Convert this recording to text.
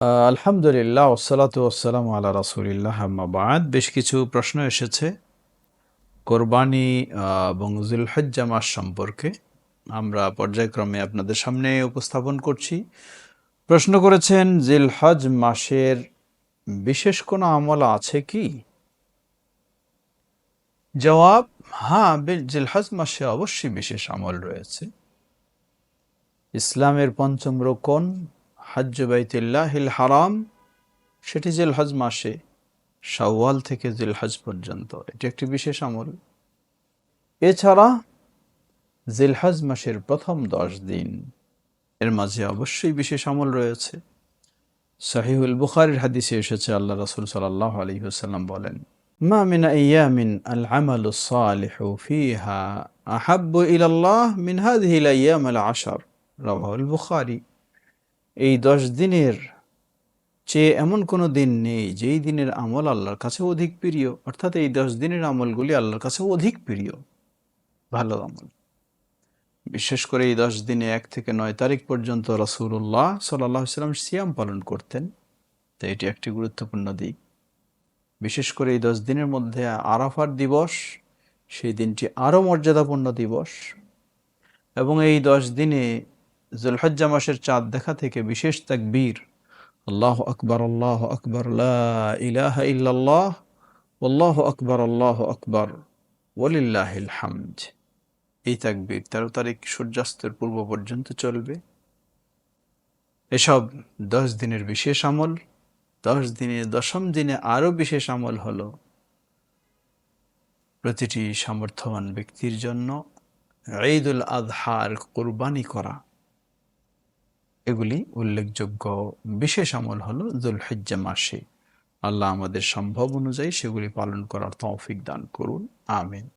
আলহামদুলিল্লাহ ওসালাত ওসালাম আল্লাহ রাসুলিল্লাহ আম্মাবাদ বেশ কিছু প্রশ্ন এসেছে। কোরবানি এবং জুলহজ্জা মাস সম্পর্কে আমরা পর্যায়ক্রমে আপনাদের সামনে উপস্থাপন করছি। প্রশ্ন করেছেন জিলহজ মাসের বিশেষ কোনো আমল আছে কি? জবাব হ্যাঁ জিলহজ মাসে অবশ্যই বিশেষ আমল রয়েছে। ইসলামের পঞ্চম রোকন হাজ্জ বাইতুল্লাহিল হারাম, সেটি জিলহজ মাসে শাওয়াল থেকে জিলহজ পর্যন্ত। এটি একটি বিশেষ আমল। এছাড়া জিলহজ মাসের প্রথম দশ দিন, এর মাঝে অবশ্যই বিশেষ আমল রয়েছে। সাহিহুল বুখারির হাদিসে এসেছে, আল্লাহ রসুল সাল্লাহ আলী বলেন, মা মিন আইয়ামিন আল আমালু সালিহু ফিহা ইলাল্লাহ মিন হাদিহিল আইয়াম আল আশার। রাওয়াহুল বুখারী। এই দশ দিনের চেয়ে এমন কোনো দিন নেই যেই দিনের আমল আল্লাহর কাছে অধিক প্রিয়। অর্থাৎ এই দশ দিনের আমলগুলি আল্লাহর কাছে অধিক প্রিয়। ভালো আমল। বিশেষ করে এই দশ দিনে এক থেকে নয় তারিখ পর্যন্ত রসুল্লাহ সাল্লাহ সাল্লাম সিয়াম পালন করতেন। তো এটি একটি গুরুত্বপূর্ণ দিক। বিশেষ করে এই দশ দিনের মধ্যে আরাফার দিবস, সেই দিনটি আরও মর্যাদাপূর্ণ দিবস। এবং এই দশ দিনে জুলহজ্জা মাসের চাঁদ দেখা থেকে বিশেষ তাকবীর, আল্লাহ আকবর আল্লাহ আকবর ইলাহা ইল্লাল্লাহ, আল্লাহ আকবর আল্লাহ আকবর ওলিল্লাহিল হামদ। এই তাকবীর তেরো তারিখ সূর্যাস্তের পূর্ব পর্যন্ত চলবে। এসব দশ দিনের বিশেষ আমল, দশ দিনে দশম দিনে আরও বিশেষ আমল হলো প্রতিটি সামর্থ্যবান ব্যক্তির জন্য ঈদুল আজহার কোরবানি করা। এগুলি উল্লেখযোগ্য বিশেষ আমল হলো জুলহজ্জা মাসে। আল্লাহ আমাদের সম্ভব অনুযায়ী সেগুলি পালন করার তৌফিক দান করুন। আমিন।